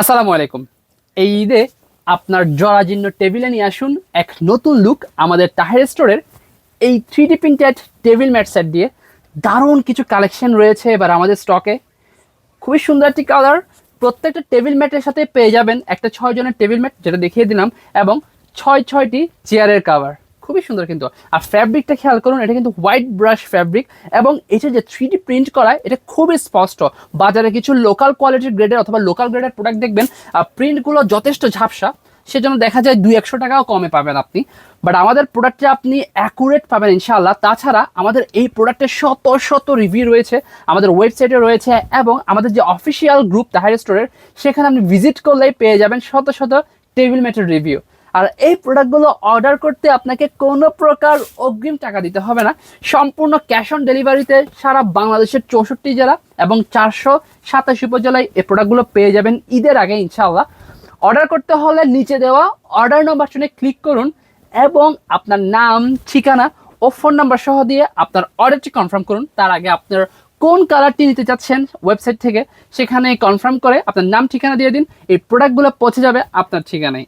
আসসালামু আলাইকুম। এই ঈদে আপনার জরাজীর্ণ টেবিলে নিয়ে আসুন এক নতুন লুক আমাদের তাহের স্টোরের এই three D printed table mat set দিয়ে দারুণ কিছু কালেকশন রয়েছে এবার আমাদের স্টকে খুবই সুন্দর একটি কালার প্রত্যেকটা টেবিল ম্যাটের সাথে পেয়ে যাবেন একটা ছয় জনের টেবিল ম্যাট যেটা দেখিয়ে দিলাম, এবং ছয় ছয়টি চেয়ারের কাভার খুবই সুন্দর কিন্তু। আর ফ্যাব্রিকটা খেয়াল করুন, এটা কিন্তু হোয়াইট ব্রাশ ফ্যাব্রিক এবং এটা যে থ্রি প্রিন্ট করা, এটা খুবই স্পষ্ট। বাজারে কিছু লোকাল কোয়ালিটির গ্রেডের অথবা লোকাল গ্রেডের প্রোডাক্ট দেখবেন প্রিন্টগুলো যথেষ্ট ঝাপসা, সেজন্য দেখা যায় দুই একশো টাকাও কমে পাবেন আপনি। বাট আমাদের প্রোডাক্টটা আপনি অ্যাকুরেট পাবেন ইনশাআল্লাহ। তাছাড়া আমাদের এই প্রোডাক্টের শত শত রিভিউ রয়েছে, আমাদের ওয়েবসাইটে রয়েছে এবং আমাদের যে অফিসিয়াল গ্রুপ তাহার স্টোরের সেখানে আপনি ভিজিট করলেই পেয়ে যাবেন শত শত টেবিল ম্যাটের রিভিউ আর এই প্রোডাক্টগুলো অর্ডার করতে আপনাকে কোনো প্রকার অগ্রিম টাকা দিতে হবে না। সম্পূর্ণ ক্যাশ অন ডেলিভারিতে সারা বাংলাদেশের চৌষট্টি জেলা এবং চারশো সাতাশি উপজেলায় এই প্রোডাক্টগুলো পেয়ে যাবেন ঈদের আগে ইনশাআল্লাহ। অর্ডার করতে হলে নিচে দেওয়া অর্ডার নাম্বার শুনে ক্লিক করুন এবং আপনার নাম, ঠিকানা ও ফোন নাম্বার সহ দিয়ে আপনার অর্ডারটি কনফার্ম করুন। তার আগে আপনার কোন কালারটি নিতে চাচ্ছেন ওয়েবসাইট থেকে সেখানে কনফার্ম করে আপনার নাম, ঠিকানা দিয়ে দিন। এই প্রোডাক্টগুলো পৌঁছে যাবে আপনার ঠিকানায়।